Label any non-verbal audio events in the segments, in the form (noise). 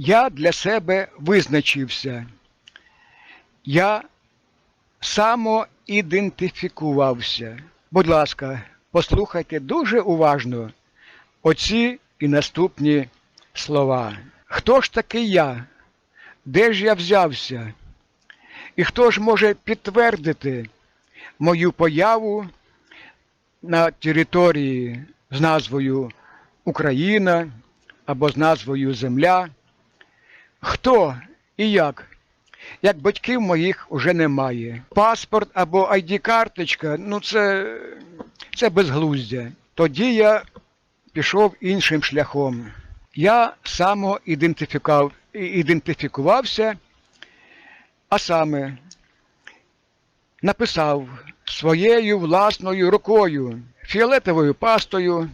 я для себе визначився. Я самоідентифікувався. Будь ласка, послухайте дуже уважно оці і наступні слова. Хто ж такий я? Де ж я взявся? І хто ж може підтвердити мою появу на території з назвою Україна або з назвою Земля? Хто і як? Як батьків моїх уже немає. Паспорт або ID-карточка, ну це, це безглуздя. Тоді я пішов іншим шляхом. Я самоідентифікав, ідентифікувався, а саме написав своєю власною рукою, фіолетовою пастою,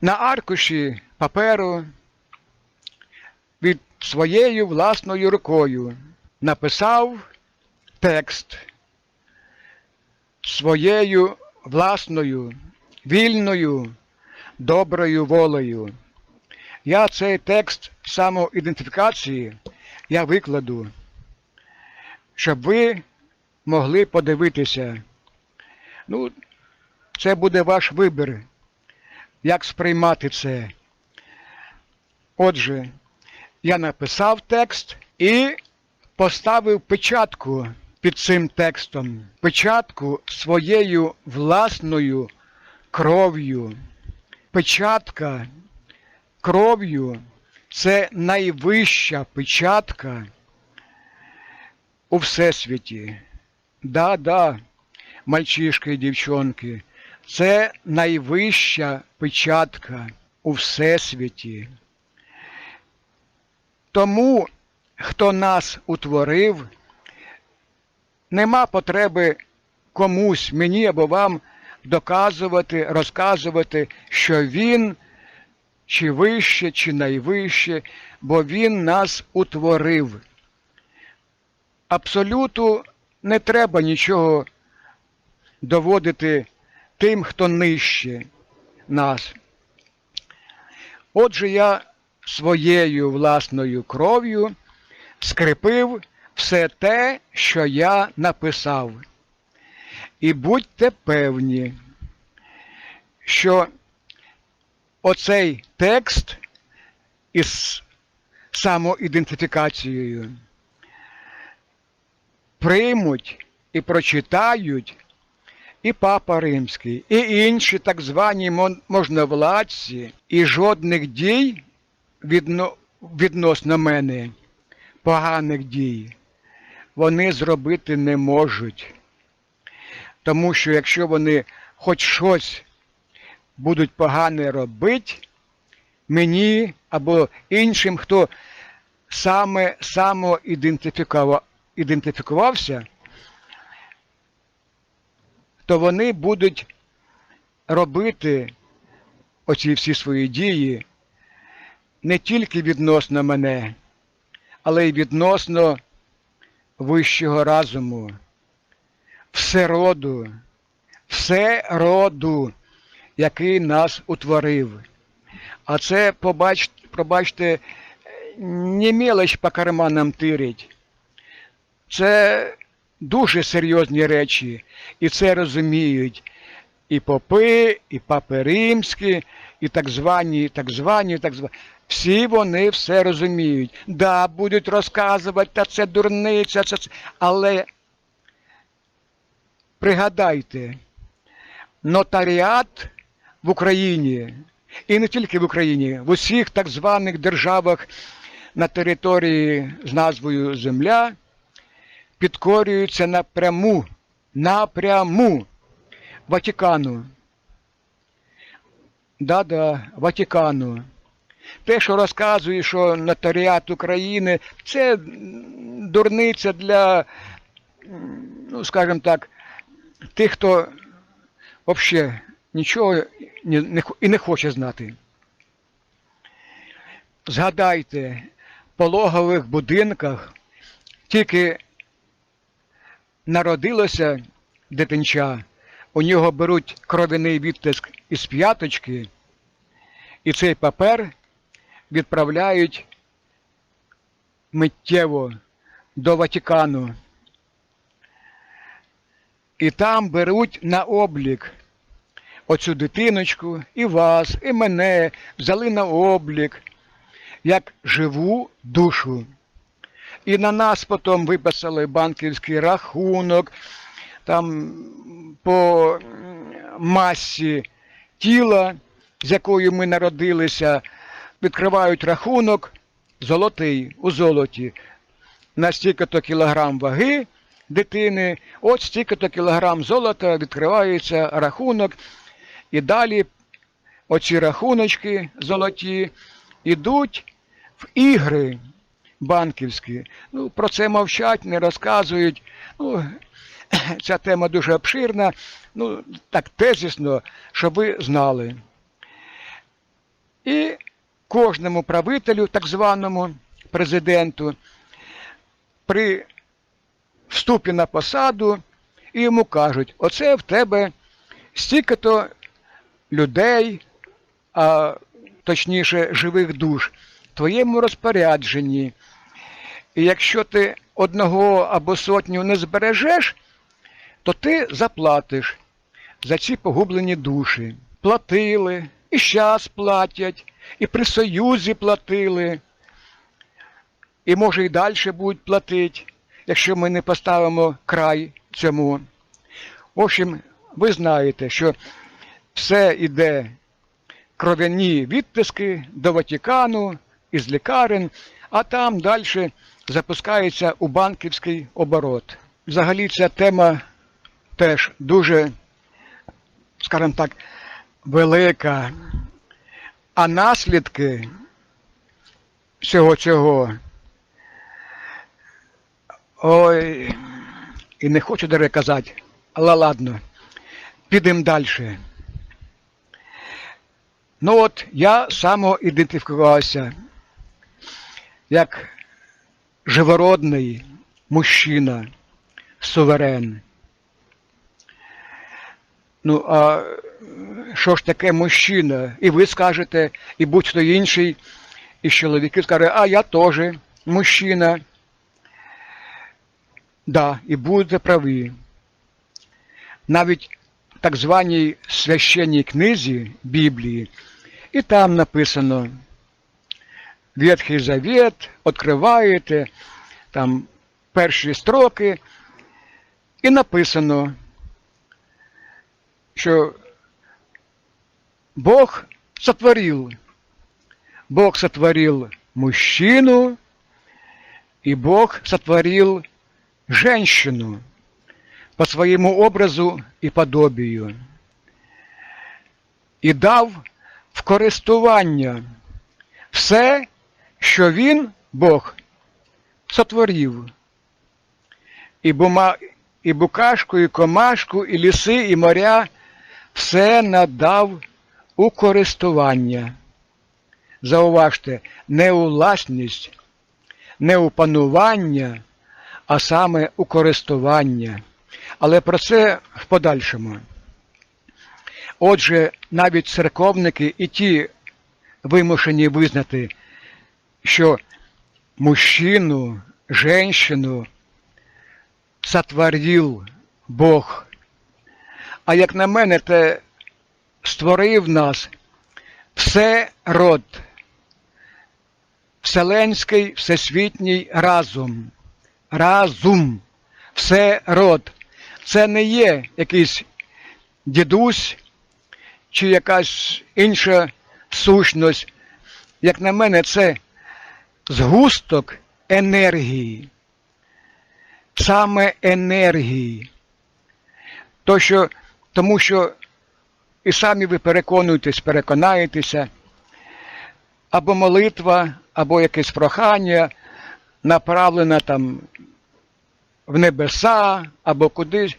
на аркуші паперу своєю власною рукою написав текст своєю власною, вільною, доброю волею. Я цей текст самоідентифікації я викладу, щоб ви могли подивитися. Ну, це буде ваш вибір, як сприймати це. Отже, я написав текст і поставив печатку під цим текстом, печатку своєю власною кров'ю. Печатка кров'ю це найвища печатка у всесвіті. Да, да, мальчишки і дівчонки, це найвища печатка у всесвіті. Тому, хто нас утворив, нема потреби комусь, мені або вам доказувати, розказувати, що він чи вище, чи найвище, бо він нас утворив. Абсолюту не треба нічого доводити тим, хто нижче нас. Отже, я своєю власною кров'ю скріпив все те, що я написав. І будьте певні, що оцей текст із самоідентифікацією приймуть і прочитають і Папа Римський, і інші так звані можновладці, і жодних дій відно, відносно мене, поганих дій, вони зробити не можуть. Тому що якщо вони хоч щось будуть погане робити, мені або іншим, хто саме самоідентифікувався, то вони будуть робити оці всі свої дії не тільки відносно мене, але й відносно вищого разуму, все роду, все роду, який нас утворив. А це, побач, пробачте, не мелочь по карманам тирить. Це дуже серйозні речі, і це розуміють і попи, і папи римські, і так звані, і так звані, і так звані. Всі вони все розуміють. Да, будуть розказувати, та це дурниця, це, це. але пригадайте, нотаріат в Україні, і не тільки в Україні, в усіх так званих державах на території з назвою Земля підкорюються напряму, напряму Ватикану. Да-да, Ватикану. Те, що розказує, що нотаріат України, це дурниця для, ну, скажімо так, тих, хто взагалі нічого і не хоче знати. Згадайте, в пологових будинках тільки народилося дитинча, у нього беруть кров'яний відтиск із п'яточки, і цей папер відправляють миттєво до Ватикану. І там беруть на облік оцю дитиночку, і вас, і мене взяли на облік як живу душу. І на нас потім виписали банківський рахунок, там по масі тіла, з якою ми народилися, відкривають рахунок золотий у золоті. На стільки-то кілограм ваги дитини, от стільки-то кілограм золота відкривається рахунок. І далі оці рахуночки золоті йдуть в ігри банківські. Ну, про це мовчать, не розказують. Ну, (laughs) ця тема дуже обширна. Ну, так тезісно, щоб ви знали. І кожному правителю, так званому президенту, при вступі на посаду і йому кажуть, оце в тебе стільки-то людей, а точніше живих душ, твоєму розпорядженні. І якщо ти одного або сотню не збережеш, то ти заплатиш за ці погублені душі. Платили, і щас платять, і при Союзі платили, і може і далі будуть платити, якщо ми не поставимо край цьому. В общем, ви знаєте, що все йде кров'яні відтиски до Ватикану, із лікарень, а там далі запускається у банківський оборот. Взагалі ця тема теж дуже, скажімо так, велика. А наслідки всього цього. Ой, і не хочу даже казати, але ладно, підемо далі. Ну от я самоідентифікувався як живородний мужчина, суверен. Ну, а що ж таке мужчина? І ви скажете, і будь-хто інший, і чоловіки скаже, а я теж мужчина. Да, і будете праві. Навіть в так званій священній книзі Біблії, і там написано Ветхий Завет, відкриваєте там перші строки, і написано, що Бог сотворил, Бог сотворил мужчину, и Бог сотворил женщину по своєму образу і подобію, і дав в користування все, що він, Бог, сотворив. І, бума, і букашку, і комашку, і ліси, і моря все надав у користування. Зауважте, не у власність, не у панування, а саме у користування. Але про це в подальшому. Отже, навіть церковники і ті вимушені визнати, що мужчину, женщину сотворив Бог. А як на мене, те створив нас все род, вселенський всесвітній разум. Разум, все род. Це не є якийсь дідусь чи якась інша сущність. Як на мене, це згусток енергії, саме енергії. То, що, Тому що і самі ви переконуєтесь, переконаєтеся, або молитва, або якесь прохання направлена там в небеса або кудись.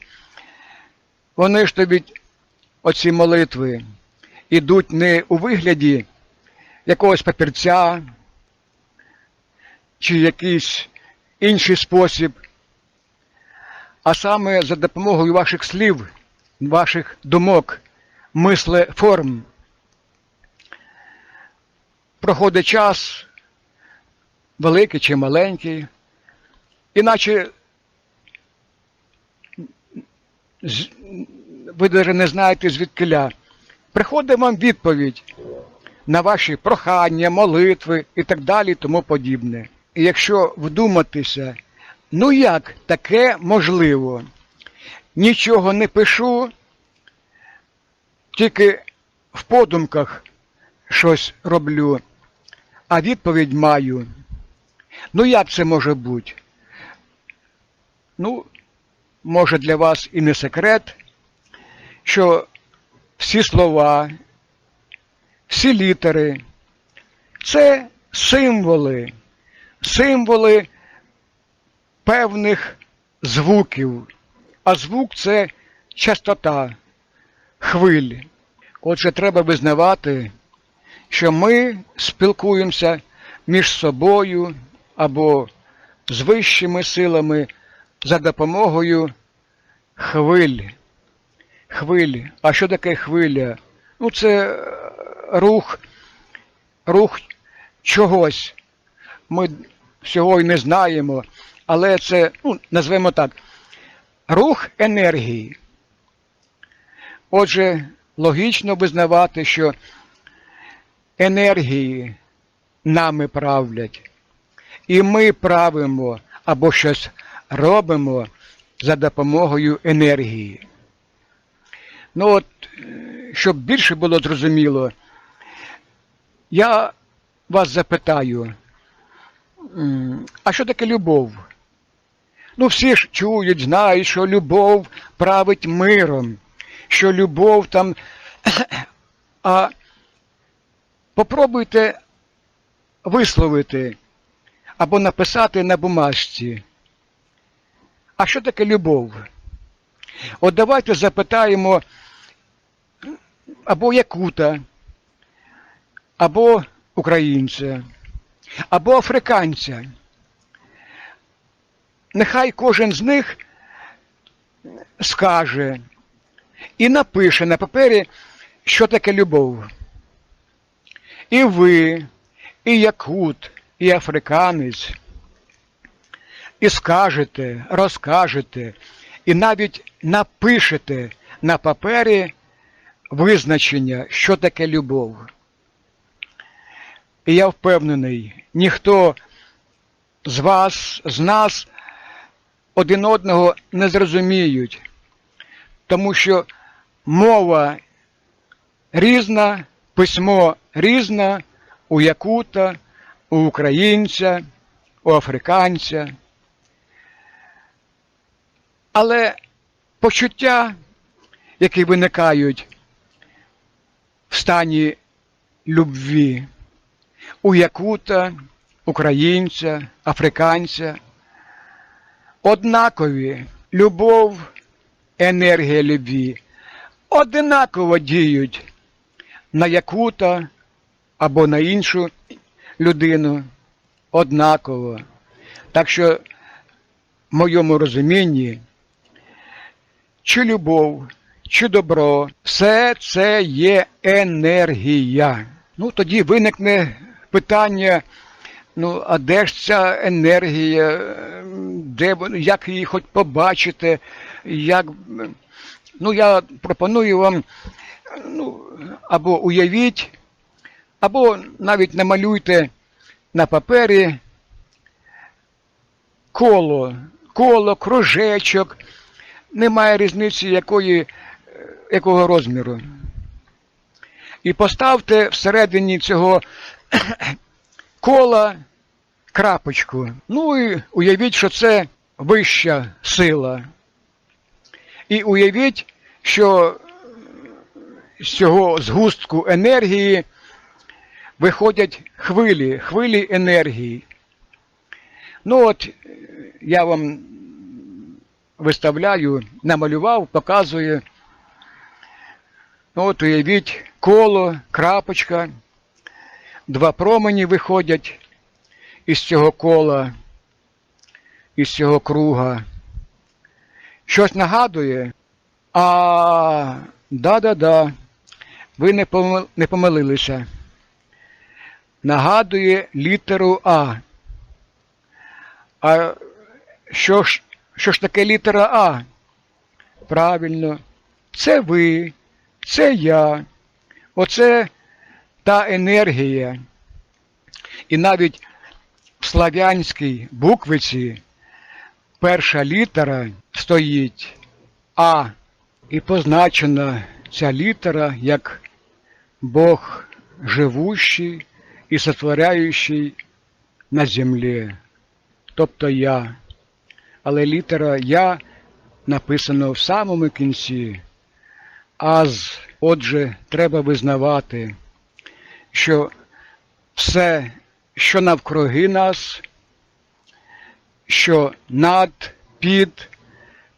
Вони ж тобі, оці молитви, ідуть не у вигляді якогось папірця чи якийсь інший спосіб, а саме за допомогою ваших слів, ваших думок, мисле форм. Проходить час, великий чи маленький, іначе ви навіть не знаєте звідкиля. Приходить вам відповідь на ваші прохання, молитви і так далі, тому подібне. І якщо вдуматися, ну як таке можливо? Нічого не пишу, тільки в подумках щось роблю, а відповідь маю. Ну як це може бути? Ну, може для вас і не секрет, що всі слова, всі літери це символи, символи певних звуків, а звук це частота, хвиль. Отже, треба визнавати, що ми спілкуємося між собою або з вищими силами за допомогою хвиль. Хвиль. А що таке хвиля? Ну, це е, рух, рух чогось. Ми всього й не знаємо, але це, ну, назвемо так, рух енергії. Отже, логічно визнавати, що енергії нами правлять. І ми правимо або щось робимо за допомогою енергії. Ну от, щоб більше було зрозуміло, я вас запитаю, а що таке любов? Ну, всі ж чують, знають, що любов править миром, що любов там. (clears throat) А попробуйте висловити або написати на бумажці. А що таке любов? От давайте запитаємо або якута, або українця, або африканця. Нехай кожен з них скаже і напише на папері, що таке любов. І ви, і якут, і африканець, і скажете, розкажете, і навіть напишете на папері визначення, що таке любов. І я впевнений, ніхто з вас, з нас один одного не зрозуміють, тому що мова різна, письмо різне у якута, у українця, у африканця. Але почуття, які виникають в стані любві у якута, українця, африканця, однакові любов, енергія любві одинаково діють на якута або на іншу людину. Однаково. Так що, в моєму розумінні, чи любов, чи добро, все це є енергія. Ну, тоді виникне питання, ну, а де ж ця енергія, де, як її хоч побачити, як. Ну, я пропоную вам ну, або уявіть, або навіть намалюйте на папері коло, коло, кружечок, немає різниці якої, якого розміру. І поставте всередині цього кола крапочку. Ну і уявіть, що це вища сила. І уявіть, що з цього згустку енергії виходять хвилі, хвилі енергії. Ну от я вам виставляю, намалював, показую. Ну, От уявіть коло, крапочка, два промені виходять із цього кола, із цього круга. Щось нагадує? А, да-да-да, ви не, помилилися. Нагадує літеру А. А що ж, що ж таке літера А? Правильно, це ви, це я. Оце та енергія. І навіть в слав'янській буквиці перша літера стоїть А, і позначена ця літера як Бог живущий і сотворяючий на землі, тобто я. Але літера Я написано в самому кінці. Аз, отже, треба визнавати, що все, що навкруги нас, що над, під,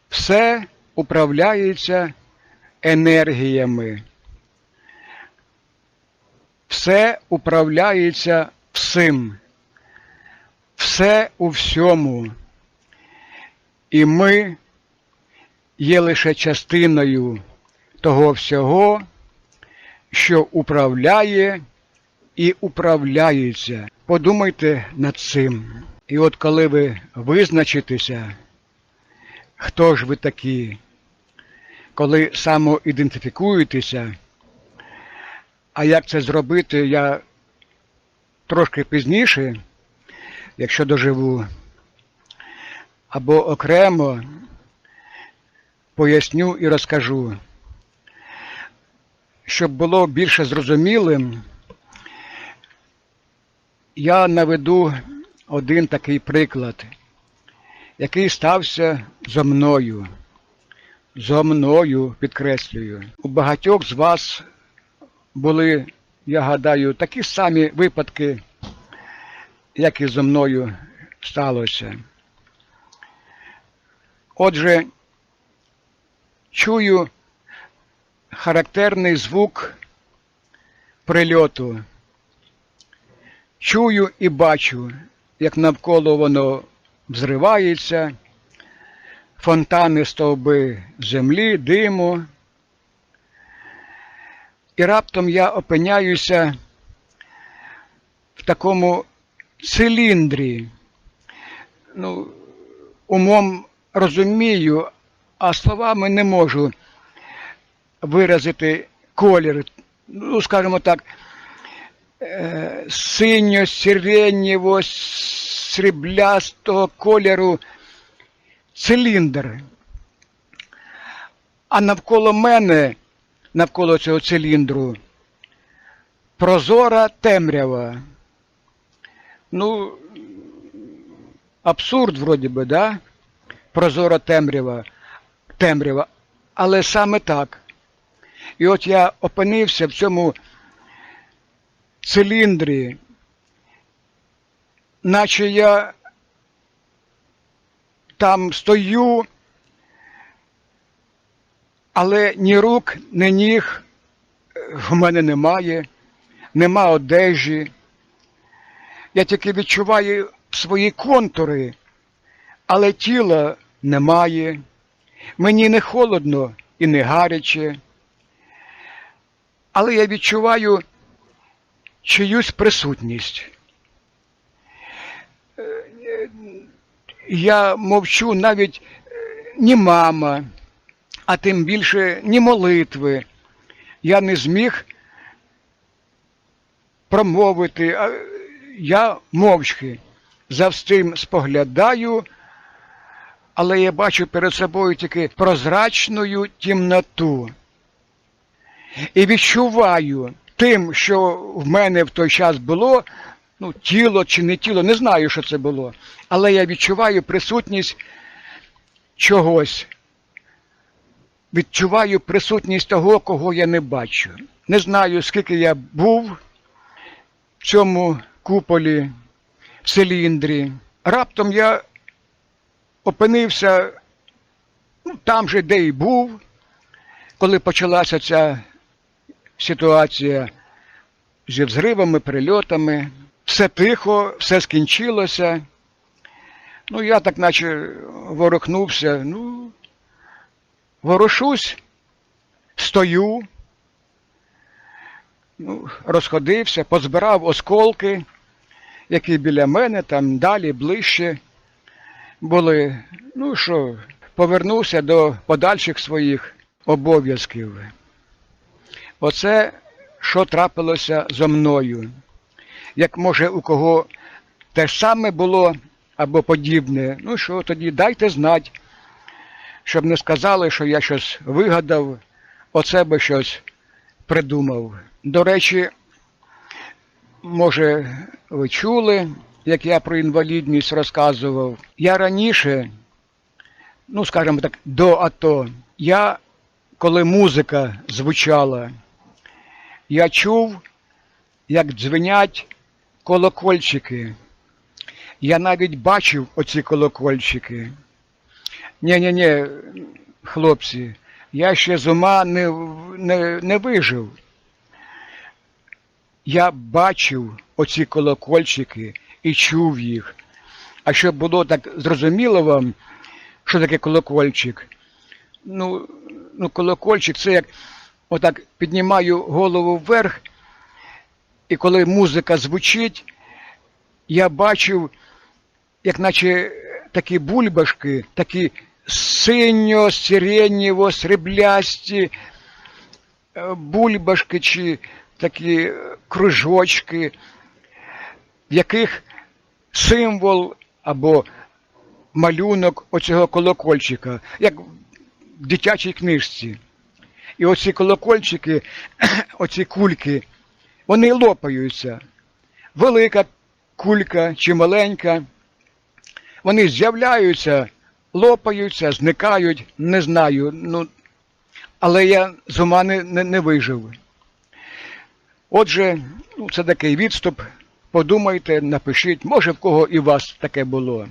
все управляється енергіями. Все управляється всім, все у всьому. І ми є лише частиною того всього, що управляє і управляється. Подумайте над цим. І от коли ви визначитеся, хто ж ви такі, коли самоідентифікуєтеся, а як це зробити, я трошки пізніше, якщо доживу, або окремо поясню і розкажу. Щоб було більше зрозумілим, я наведу один такий приклад, який стався зо мною. Зо мною, підкреслюю. У багатьох з вас були, я гадаю, такі самі випадки, як і зо мною сталося. Отже, чую характерний звук прильоту. Чую і бачу, як навколо воно взривається, фонтани стовби землі, диму. І раптом я опиняюся в такому циліндрі. Ну, умом розумію, а словами не можу виразити колір, ну, скажімо так, е, синьо-сиренєво сріблястого кольору циліндр. А навколо мене, навколо цього циліндру, прозора темрява. Ну, абсурд, вроді би, да? Прозора темрява, темрява, але саме так. І от я опинився в цьому циліндрі, наче я там стою, але ні рук, ні ніг в мене немає, нема одежі. Я тільки відчуваю свої контури, але тіла немає. Мені не холодно і не гаряче. Але я відчуваю чиюсь присутність. Я мовчу навіть ні мама, а тим більше ні молитви. Я не зміг промовити, а я мовчки завстим споглядаю, але я бачу перед собою тільки прозрачну тімноту. І відчуваю тим, що в мене в той час було, ну, тіло чи не тіло, не знаю, що це було. Але я відчуваю присутність чогось. Відчуваю присутність того, кого я не бачу. Не знаю, скільки я був в цьому куполі, в циліндрі. Раптом я опинився ну, там же, де і був, коли почалася ця ситуація зі взривами, прильотами. Все тихо, все скінчилося. Ну, я так наче ворухнувся, ну, ворушусь, стою, ну, розходився, позбирав осколки, які біля мене, там далі, ближче. були, ну що, повернувся до подальших своїх обов'язків. Оце, що трапилося зо мною. Як може у кого те саме було або подібне, ну що тоді дайте знати, щоб не сказали, що я щось вигадав, оце би щось придумав. До речі, може, ви чули, як я про інвалідність розказував. Я раніше, ну скажімо так, до АТО, я, коли музика звучала, я чув, як дзвенять колокольчики. Я навіть бачив оці колокольчики. Ні-ні-ні, хлопці, я ще з ума не, не, не вижив. Я бачив оці колокольчики і чув їх. А щоб було так зрозуміло вам, що таке колокольчик. Ну, ну колокольчик це як отак піднімаю голову вверх, і коли музика звучить, я бачив, як наче такі бульбашки, такі синьо, сиренєво, сріблясті е, бульбашки чи такі е, кружочки, в яких символ або малюнок оцього колокольчика, як в дитячій книжці. І оці колокольчики, (clears throat) оці кульки, вони лопаються. Велика кулька чи маленька. Вони з'являються, лопаються, зникають, не знаю. Ну, але я з ума не, не, не вижив. Отже, ну, це такий відступ. Подумайте, напишіть, може в кого і вас таке було.